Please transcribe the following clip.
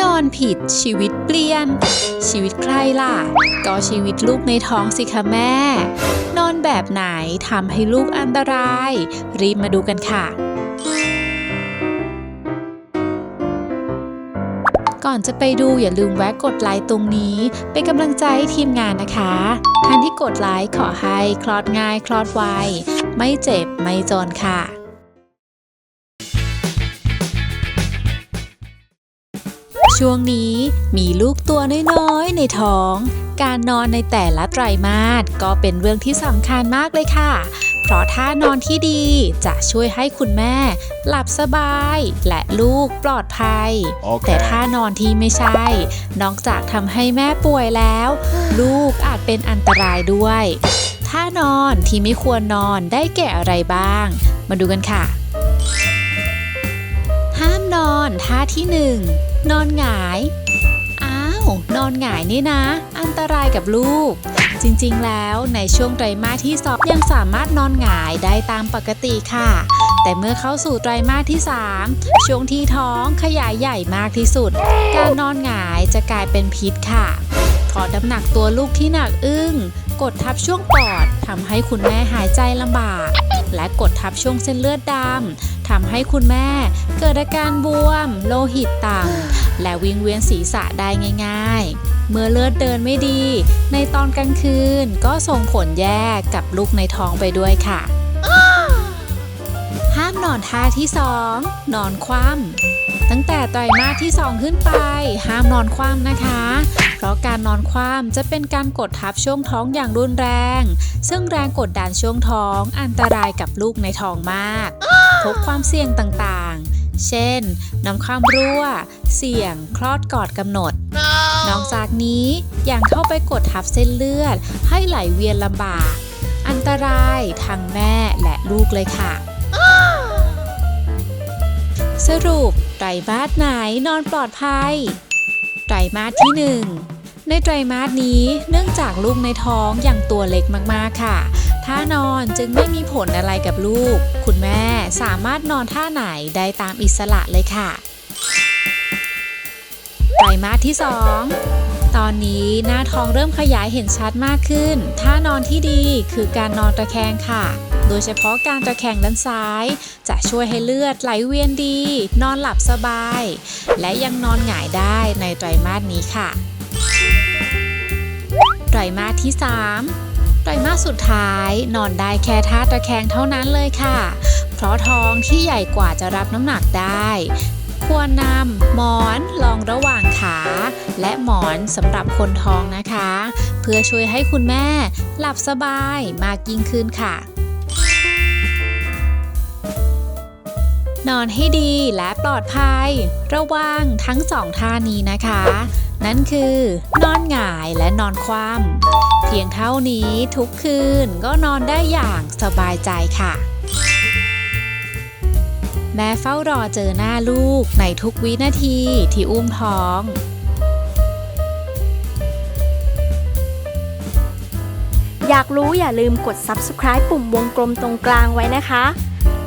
นอนผิดชีวิตเปลี่ยน ชีวิตใครล่ะ ก็ชีวิตลูกในท้องสิคะแม่ นอนแบบไหนทำให้ลูกอันตราย รีบมาดูกันค่ะก่อนจะไปดูอย่าลืมแวะกดไลค์ตรงนี้ เป็นกำลังใจให้ทีมงานนะคะ ท่านที่กดไลค์ขอให้คลอดง่ายคลอดไว ไม่เจ็บไม่จนค่ะ ช่วงนี้มีลูกตัวน้อยๆ ในท้อง การนอนในแต่ละไตรมาสก็เป็นเรื่องที่สำคัญมากเลยค่ะ เพราะท่านอนที่ดีจะช่วยให้คุณแม่ หลับสบายและลูกปลอดภัยแต่ Okay. ถ้านอนที่ไม่ใช่ นอกจากทำให้แม่ป่วยแล้ว ลูกอาจเป็นอันตรายด้วยท่านอนที่ไม่ควรนอนได้แก่อะไรบ้าง มาดูกันค่ะห้าม นอนท่าที่หนึ่งนอนหงาย อ้าว นอนหงายนี่นะ อันตรายกับลูก จริงๆ แล้วในช่วงไตรมาสที่สองยังสามารถนอนหงายได้ตามปกติค่ะ แต่เมื่อเข้าสู่ไตรมาสที่ 3 ช่วงที่ท้องขยายใหญ่มากที่สุด การนอนหงายจะกลายเป็นพิษค่ะเพราะน้ำหนักตัวลูกที่หนักอึ้ง กดทับช่วงปอดทำให้คุณแม่หายใจลำบาก และกดทับช่วงเส้นเลือดดำทำให้คุณแม่เกิดอาการบวม โลหิตต่ำและวิงเวียนศีรษะได้ง่าย ๆ เมื่อเลือดเดินไม่ดี ในตอนกลางคืนก็ส่งผลแย่กับลูกในท้องไปด้วยค่ะ อนท่าที่2นอนคว่ำตั้งแต่ไตรมาสที่ 2 ขึ้นไป ห้ามนอนคว่ำนะคะ เพราะการนอนคว่ำจะเป็นการกดทับช่วงท้องอย่างรุนแรง ซึ่งแรงกดดันช่วงท้องอันตรายกับลูกในท้องมาก พบความเสี่ยงต่างๆ เช่น น้ำข้ามรั่ว เสี่ยง คลอดก่อนกำหนด นอกจากนี้ยังเข้าไปกดทับเส้นเลือด ให้ไหลเวียนลำบาก อันตรายทั้งแม่และลูกเลยค่ะ สรุปไตรมาสไหนนอนปลอดภัย ไตรมาสที่ 1 ในไตรมาสนี้เนื่องจากลูกในท้องยังตัวเล็กมากๆค่ะ ท่านอนจึงไม่มีผลอะไรกับลูก คุณแม่สามารถนอนท่าไหนได้ตามอิสระเลยค่ะ ไตรมาสที่ 2ตอนนี้หน้าท้องเริ่มขยายเห็นชัดมากขึ้นท่านอนที่ดีคือการนอนตะแคงค่ะ โดยเฉพาะการตะแคงด้านซ้าย จะช่วยให้เลือดไหลเวียนดี นอนหลับสบาย และยังนอนหงายได้ในไตรมาสนี้ค่ะไตรมาสที่ 3 ไตรมาสสุดท้ายนอนได้แค่ท่าตะแคงเท่านั้นเลยค่ะ เพราะท้องที่ใหญ่กว่าจะรับน้ำหนักได้ ควรนำหมอนรองระหว่างขา และหมอนสำหรับคนท้องนะคะ เพื่อช่วยให้คุณแม่หลับสบายมากยิ่งขึ้นค่ะ นอนให้ดีและปลอดภัย ระวังทั้งสองท่านี้นะคะ นั่นคือ นอนหงายและนอนคว่ำเพียงเท่านี้ทุกคืนก็นอนได้อย่างสบายใจค่ะ แม่เฝ้ารอเจอหน้าลูกในทุกวินาทีที่อุ้มท้องอยากรู้อย่าลืมกด subscribe ปุ่มวงกลมตรงกลางไว้นะคะ